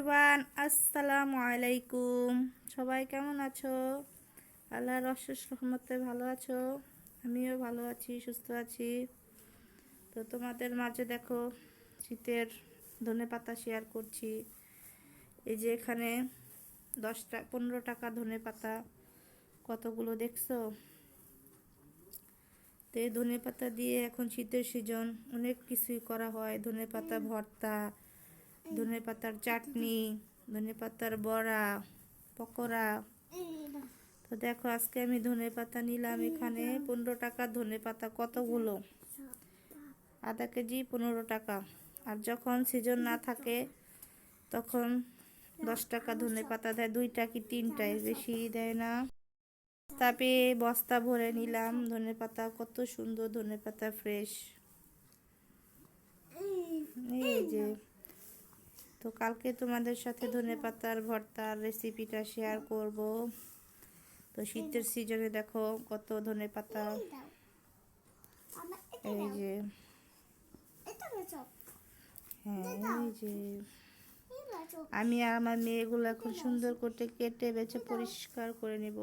Everyone আসসালামু আলাইকুম। সবাই কেমন আছো? আল্লাহর অশেষ রহমতে ভালো আছো? আমিও ভালো আছি, সুস্থ আছি। তো তোমাদের মাঝে দেখো, শীতের ধনে পাতা শেয়ার করছি। এই যে এখানে দশটা পনেরো টাকা ধনে পাতা, কতগুলো দেখছ? তো এই ধনে পাতা দিয়ে এখন শীতের সিজন অনেক কিছুই করা হয়। ধনে পাতা, ভর্তা ধনে পাতার চাটনি, ধনে পাতার বড়া, পকোড়া। তো দেখো, আজকে আমি ধনে পাতা নিলাম এখানে। পনেরো টাকা ধনে পাতা কতগুলো? আধা কেজি পনেরো টাকা। আর যখন সিজন না থাকে, তখন দশ টাকা ধনে পাতা দেয়, দুইটা কি তিনটায় বেশি দেয় না। তাপে বস্তা ভরে নিলাম। ধনে পাতা কত সুন্দর, ধনে পাতা ফ্রেশ এই যে তো কালকে তোমাদের সাথে ধনে পাতার ভর্তার রেসিপিটা শেয়ার করব। তো শীতের সিজনে দেখো কত ধনে পাতা। এই যে। হ্যাঁ এই যে। আমি আমার মেয়েগুলো এখন সুন্দর করে কেটে বেছে পরিষ্কার করে নেব।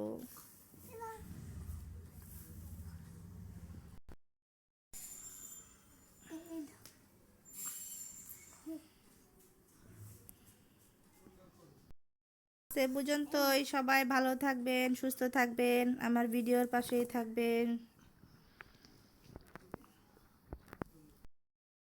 সে পর্যন্তই। সবাই ভালো থাকবেন সুস্থ থাকবেন। আমার ভিডিওর পাশেই থাকবেন।